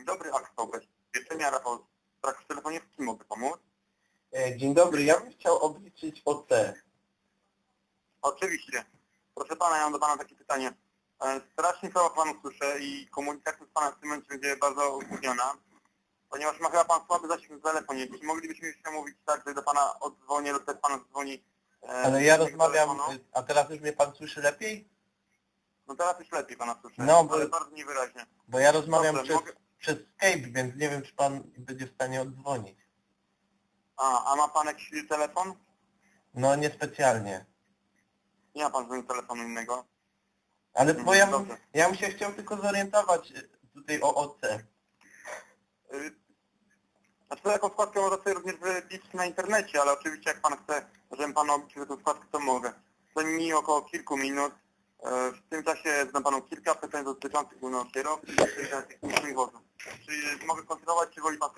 Dzień dobry, Aksa Ubezpieczenia, Rafał Strak w telefonie, w kim mogę pomóc? E, Dzień dobry, ja bym chciał obliczyć OC. Oczywiście. Proszę Pana, ja mam do Pana takie pytanie. E, Strasznie słabo Panu słyszę i komunikacja z Panem w tym momencie będzie bardzo utrudniona, ponieważ ma chyba Pan słaby zasięg w telefonie. Czy moglibyśmy jeszcze mówić tak, że do Pana odzwonię lub też Pan dzwoni? e, Ale ja rozmawiam, a teraz już mnie pan słyszy lepiej? No teraz już lepiej Pana słyszę, No, bo- ale bardzo niewyraźnie. Bo ja rozmawiam Dobrze, przez, mogę- przez Skype, więc nie wiem, czy pan będzie w stanie oddzwonić. A, a ma Pan jakiś telefon? No niespecjalnie. Nie ma Pan żadnego telefonu innego. Ale bo ja, bym- dobrze. ja bym się chciał tylko zorientować e, tutaj o OC. Y, Znaczy taką składkę można sobie również wybić na internecie, ale oczywiście jak Pan chce, żebym Panu obliczył tę składkę, to mogę. Zajmie mi około kilku minut. E, W tym czasie zadam Panu kilka pytań dotyczących głównego kierowcy i. Czy mogę kontynuować, czy woli Pan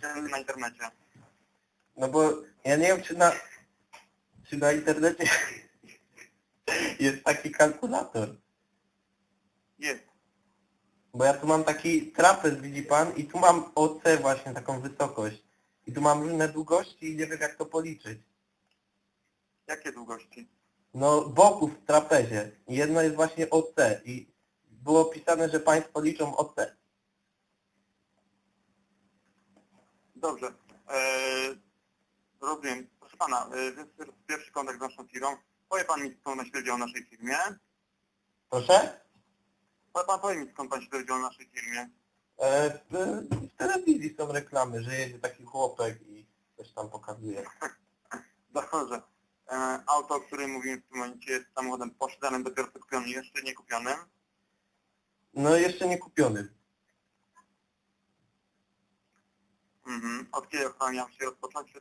sobie na internecie? No bo ja nie wiem, czy na, czy na internecie jest taki kalkulator. Jest. Bo ja tu mam taki trapez, widzi pan, i tu mam OC właśnie, taką wysokość. I tu mam różne długości i nie wiem jak to policzyć. Jakie długości? No boków w trapezie. I Jedno jest właśnie OC i było pisane, że Państwo liczą OC. Dobrze. Eee, rozumiem. Proszę Pana, e, więc pierwszy kontakt z naszą firmą. Powie Pan mi, skąd Pan się dowiedział o naszej firmie? Proszę? Powie Pan powie mi, skąd Pan się dowiedział o naszej firmie? E, e, w telewizji są reklamy, że jedzie taki chłopek i coś tam pokazuje. Dobrze. E, auto, o którym mówimy w tym momencie jest samochodem posiadanym, dopiero co kupionym, jeszcze nie kupionym. No jeszcze nie kupiony. Mhm. Od kiedy ochrona miała się rozpocząć?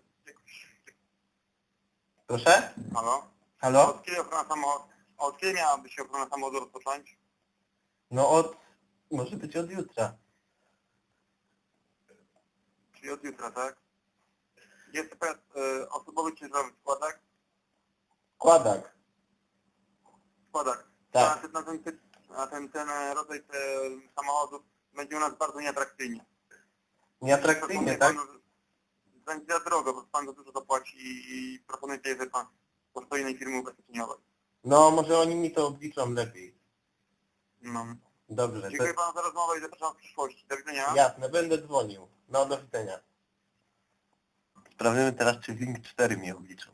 Proszę? Halo? Halo? Od kiedy ochrona samochodu, od kiedy miałaby się ochrona samochodu rozpocząć? No od... może być od jutra. Czyli od jutra, tak? Jest pojazd e, osobowy ciężarowy składak? Kładak. Składak. Tak. Na, na, ten, na ten, ten e, rodzaj samochodów będzie u nas bardzo nieatrakcyjnie. Nieatrakcyjnie, tak? Panu, że Będzie za drogo, bo pan za dużo zapłaci i proponujecie, że pan postoi innej firmy ubezpieczeniowej. No może oni mi to obliczą lepiej. No. Dobrze. To... Dziękuję panu za rozmowę i zapraszam w przyszłości. Do widzenia. Jasne, będę dzwonił. No do widzenia. Sprawdzimy teraz, czy Link 4 mi obliczą.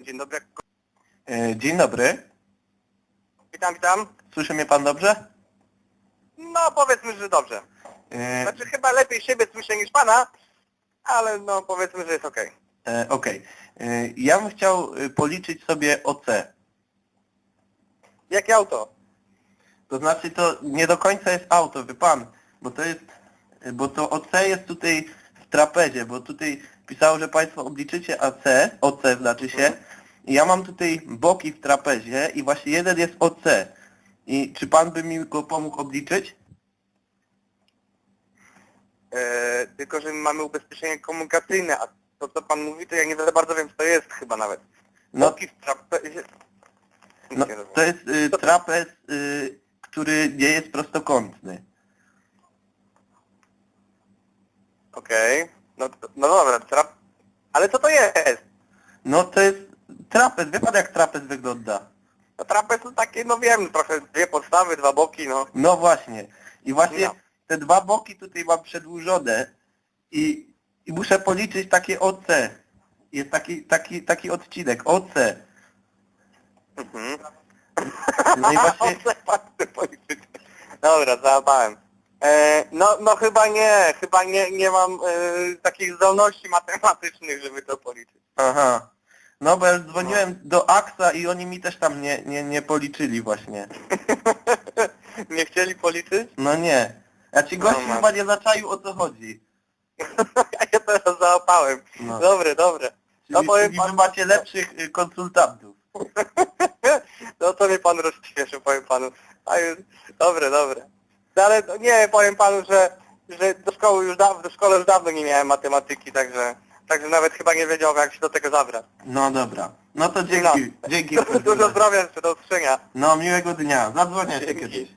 Dzień dobry. E, dzień dobry. Witam, witam. Słyszy mnie pan dobrze? No powiedzmy, że dobrze. E, Znaczy chyba lepiej siebie słyszę niż pana, ale no powiedzmy, że jest okej. e, Okej. E, Ja bym chciał e, policzyć sobie OC. Jakie auto? To znaczy to nie do końca jest auto, wie pan, bo to jest, e, bo to OC jest tutaj w trapezie, bo tutaj pisało, że państwo obliczycie AC, OC znaczy się, i ja mam tutaj boki w trapezie i właśnie jeden jest OC. I czy pan by mi go pomógł obliczyć? E, tylko, że my mamy ubezpieczenie komunikacyjne, a to co pan mówi, to ja nie za bardzo wiem, co to jest chyba nawet. No, Boki w trapezie. no to jest y, trapez, y, który nie jest prostokątny. Okej. No, to- no dobra, trap... Ale co to jest? No to jest trapez, wie pan jak trapez wygląda? No trapez to takie, no wiem, trochę dwie podstawy, dwa boki, no. No właśnie. I właśnie No. te dwa boki tutaj mam przedłużone i, i muszę policzyć takie OC. Jest taki, taki, taki odcinek, OC. Mhm. No i właśnie, policzyć. Dobra, załapałem. E, no, no chyba nie, chyba nie, nie mam e, takich zdolności matematycznych, żeby to policzyć. aha. No bo ja już dzwoniłem do AXA i oni mi też tam nie, nie, nie policzyli właśnie. nie chcieli policzyć? No nie. Ja ci gości No, mam. chyba nie zaczaił o co chodzi. ja teraz załapałem. No. Dobre, dobre. Czyli, No powiem czyli panu- wy macie lepszych y, konsultantów. No to mnie pan rozśmieszył, powiem panu. A już, dobre, dobre. No ale nie, powiem panu, że, że do szkoły już dawno, do szkoły już dawno nie miałem matematyki, także, także nawet chyba nie wiedział jak się do tego zabrać. No dobra. No to dzięki, dzięki. Dużo zdrowia jeszcze, do usłyszenia. No miłego dnia, zadzwonię się Dzięki. kiedyś.